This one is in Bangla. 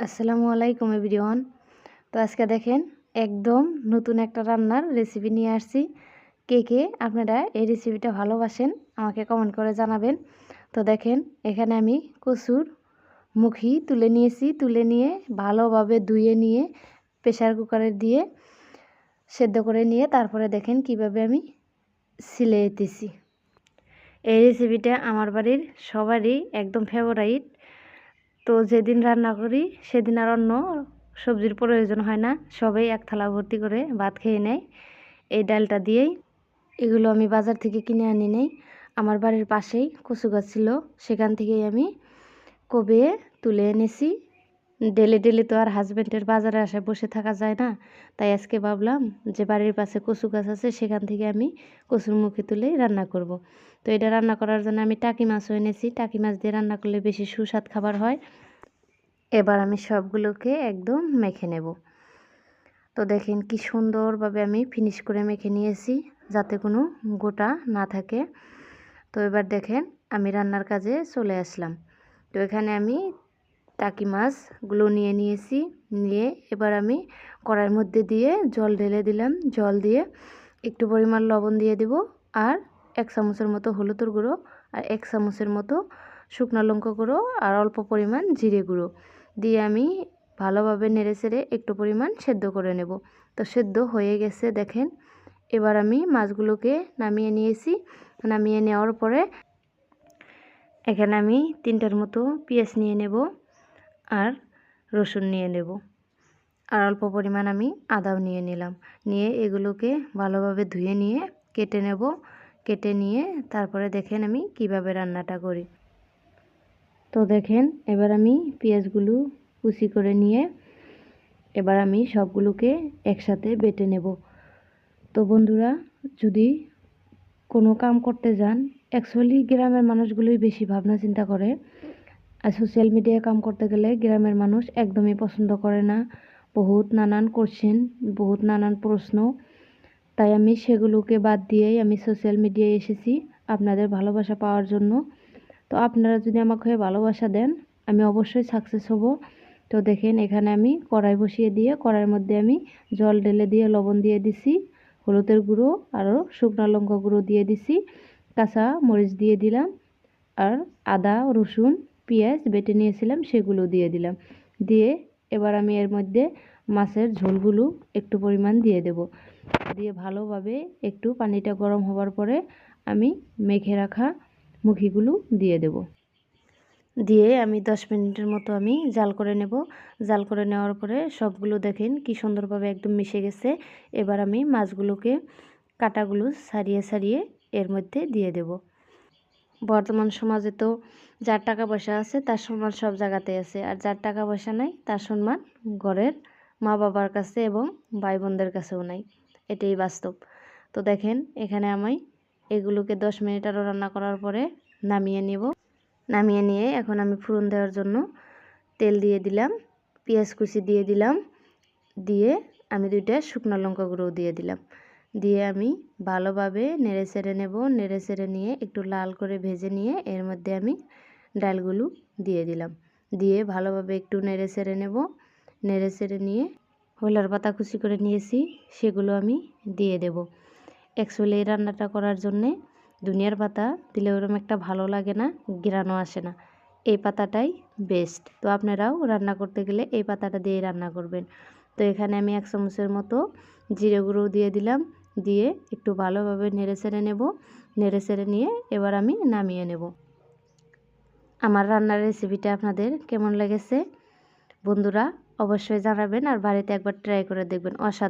আসসালামু আলাইকুম এভরিওয়ান। তো আজকে দেখেন একদম নতুন একটা রান্নার রেসিপি নিয়ে আসছি। কে কে আপনারা এই রেসিপিটা ভালোবাসেন আমাকে কমেন্ট করে জানাবেন। তো দেখেন এখানে আমি কচুর মুখি তুলে নিয়েছি। তুলে নিয়ে ভালোভাবে ধুয়ে নিয়ে প্রেশার কুকারে দিয়ে সেদ্ধ করে নিয়ে তারপরে দেখেন কীভাবে আমি সিলে দিছি এই রেসিপিটা আমার বাড়ির সবারই একদম ফেভারাইট তো যেদিন রান্না করি, সেদিন আর অন্য সবজির প্রয়োজন হয় না। সবাই এক থালা ভর্তি করে ভাত খেয়ে নেয়। এই ডালটা দিয়েই এগুলো আমি বাজার থেকে কিনে আনি নেই। আমার বাড়ির পাশেই কচু গাছ ছিল, সেখান থেকেই আমি কবে তুলে এনেছি। ডেলি ডেলি তো আর হাজব্যান্ডের বাজারে আসে বসে থাকা যায় না। তাই আজকে ভাবলাম যে বাড়ির পাশে কচু গাছ আছে, সেখান থেকে আমি কচুর মুখে তুলে রান্না করব। তো এটা রান্না করার জন্য আমি টাকি মাছও এনেছি। টাকি মাছ দিয়ে রান্না করলে বেশি সুস্বাদ খাবার হয়। এবার আমি সবগুলোকে একদম মেখে নেব। তো দেখেন কি সুন্দরভাবে আমি ফিনিশ করে মেখে নিয়েছি, যাতে কোনো গোটা না থাকে। তো এবার দেখেন আমি রান্নার কাজে চলে আসলাম। তো এখানে আমি টাকি মাছগুলো নিয়ে নিয়েছি, নিয়ে এবার আমি কড়াইয়ের মধ্যে দিয়ে জল ঢেলে দিলাম। জল দিয়ে একটু পরিমাণ লবণ দিয়ে দিব আর এক চামচের মতো হলুদের গুঁড়ো আর এক চামচের মতো শুকনো লঙ্কা গুঁড়ো আর অল্প পরিমাণ জিরে গুঁড়ো দিয়ে আমি ভালোভাবে নেড়ে চেড়ে একটু পরিমাণ সেদ্ধ করে নেব। তো সেদ্ধ হয়ে গেছে দেখেন। এবার আমি মাছগুলোকে নামিয়ে নিয়েছি। নামিয়ে নেওয়ার পরে এখানে আমি তিনটার মতো পেঁয়াজ নিয়ে নেব। আর রসুন নিয়ে নেব। আর অল্প পরিমাণ আমি আদাও নিয়ে নিলাম। নিয়ে এগুলোকে ভালোভাবে ধুয়ে নিয়ে কেটে নেব। কেটে নিয়ে তারপরে দেখেন আমি কীভাবে রান্নাটা করি। তো দেখেন, এবার আমি পেঁয়াজগুলো কুচি করে নিয়ে এবার আমি সবগুলোকে একসাথে বেটে নেব। তো বন্ধুরা, যদি কোনো কাম করতে যান অ্যাকচুয়ালি গ্রামের মানুষগুলোই বেশি ভাবনা চিন্তা করে। আর সোশ্যাল মিডিয়ায় কাম করতে গেলে গ্রামের মানুষ একদমই পছন্দ করে না। বহুত নানান কোশ্চেন বহুত নানান প্রশ্ন। তাই আমি সেগুলোকে বাদ দিয়েই আমি সোশ্যাল মিডিয়ায় এসেছি আপনাদের ভালোবাসা পাওয়ার জন্য। তো আপনারা যদি আমাকে ভালোবাসা দেন, আমি অবশ্যই সাকসেস হব। তো দেখেন, এখানে আমি কড়াই বসিয়ে দিয়ে, কড়াইয়ের মধ্যে আমি জল ঢেলে দিয়ে লবণ দিয়ে দিছি, হলুদের গুঁড়ো আরও শুকনো লঙ্কা গুঁড়ো দিয়ে দিছি, কাঁচা মরিচ দিয়ে দিলাম, আর আদা, রসুন পেঁয়াজ বেটে নিয়েছিলাম, সেগুলো দিয়ে দিলাম। দিয়ে এবার আমি এর মধ্যে মাছের ঝোলগুলো একটু পরিমাণ দিয়ে দেব। দিয়ে ভালোভাবে একটু পানিটা গরম হওয়ার পরে আমি মেখে রাখা মুখিগুলো দিয়ে দেব। দিয়ে আমি দশ মিনিটের মতো আমি জাল করে নেব। জাল করে নেওয়ার পরে সবগুলো দেখেন কি সুন্দরভাবে একদম মিশে গেছে। এবার আমি মাছগুলোকে কাটাগুলো সারিয়ে সারিয়ে এর মধ্যে দিয়ে দেব। বর্তমান সমাজে তো যার টাকা পয়সা আছে, তার সম্মান সব জায়গাতে আছে। আর যার টাকা পয়সা নাই, তার সম্মান ঘরের মা বাবার কাছে এবং ভাই বোনদের কাছেও নাই। এটাই বাস্তব। তো দেখেন, এখানে আমি এগুলোকে দশ মিনিট আরও রান্না করার পরে নামিয়ে নেব। নামিয়ে নিয়ে এখন আমি ফুরন দেওয়ার জন্য তেল দিয়ে দিলাম, পেঁয়াজ কুচি দিয়ে দিলাম, দিয়ে আমি দুইটা শুকনো লঙ্কা গুঁড়ো দিয়ে দিলাম। দিয়ে আমি ভালোভাবে নেড়ে চেড়ে নেব। নেড়ে চেড়ে নিয়ে একটু লাল করে ভেজে নিয়ে এর মধ্যে আমি ডালগুলো দিয়ে দিলাম। দিয়ে ভালোভাবে একটু নেড়ে চেড়ে নেব। নেড়ে চেড়ে নিয়ে হলার পাতা কুচি করে নিয়েছি, সেগুলো আমি দিয়ে দেব। অ্যাকচুয়ালি এই রান্নাটা করার জন্যে দুনিয়ার পাতা দিলে ওরকম একটা ভালো লাগে না গ্রানও আসে না। এই পাতাটাই বেস্ট তো আপনারাও রান্না করতে গেলে এই পাতাটা দিয়ে রান্না করবেন। তো এখানে আমি এক চামচের মতো জিরে গুঁড়ো দিয়ে দিলাম। দিয়ে একটু ভালোভাবে নেড়ে চেড়ে নেব। নেড়ে চেড়ে নিয়ে এবার আমি নামিয়ে নেব। আমার রান্নার রেসিপিটা আপনাদের কেমন লেগেছে? বন্ধুরা, অবশ্যই জানাবেন আর বাড়িতে একবার ট্রাই করে দেখবেন। অসাধারণ।